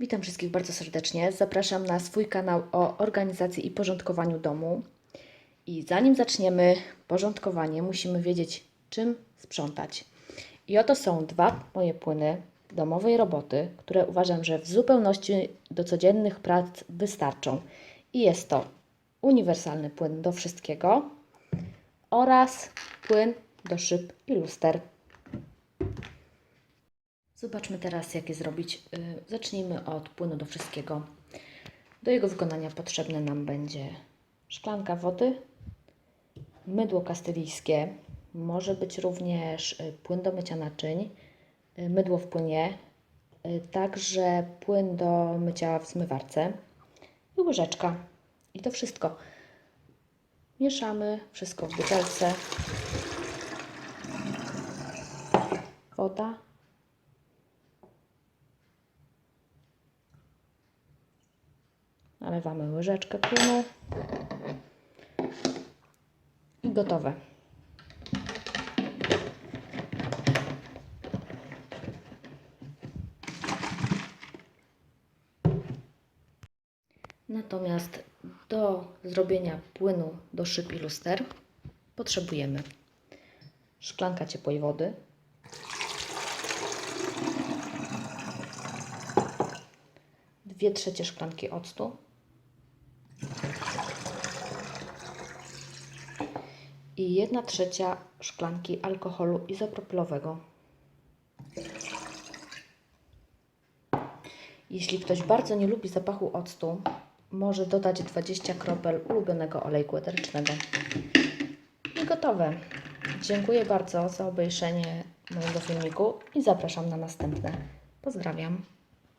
Witam wszystkich bardzo serdecznie. Zapraszam na swój kanał o organizacji i porządkowaniu domu. I zanim zaczniemy porządkowanie, musimy wiedzieć, czym sprzątać. I oto są dwa moje płyny domowej roboty, które uważam, że w zupełności do codziennych prac wystarczą. I jest to uniwersalny płyn do wszystkiego oraz płyn do szyb i luster. Zobaczmy teraz, jak je zrobić. Y, Zacznijmy od płynu do wszystkiego. Do jego wykonania potrzebne nam będzie szklanka wody, mydło kastylijskie, może być również y, płyn do mycia naczyń, y, mydło w płynie, także płyn do mycia w zmywarce i łyżeczka. I to wszystko. Mieszamy wszystko w butelce. Woda. Nalewamy łyżeczkę płynu i gotowe. Natomiast do zrobienia płynu do szyb i luster potrzebujemy szklanka ciepłej wody, dwie trzecie szklanki octu, i 1 trzecia szklanki alkoholu izopropylowego. Jeśli ktoś bardzo nie lubi zapachu octu, może dodać 20 kropel ulubionego olejku eterycznego. I gotowe. Dziękuję bardzo za obejrzenie mojego filmiku i zapraszam na następne. Pozdrawiam.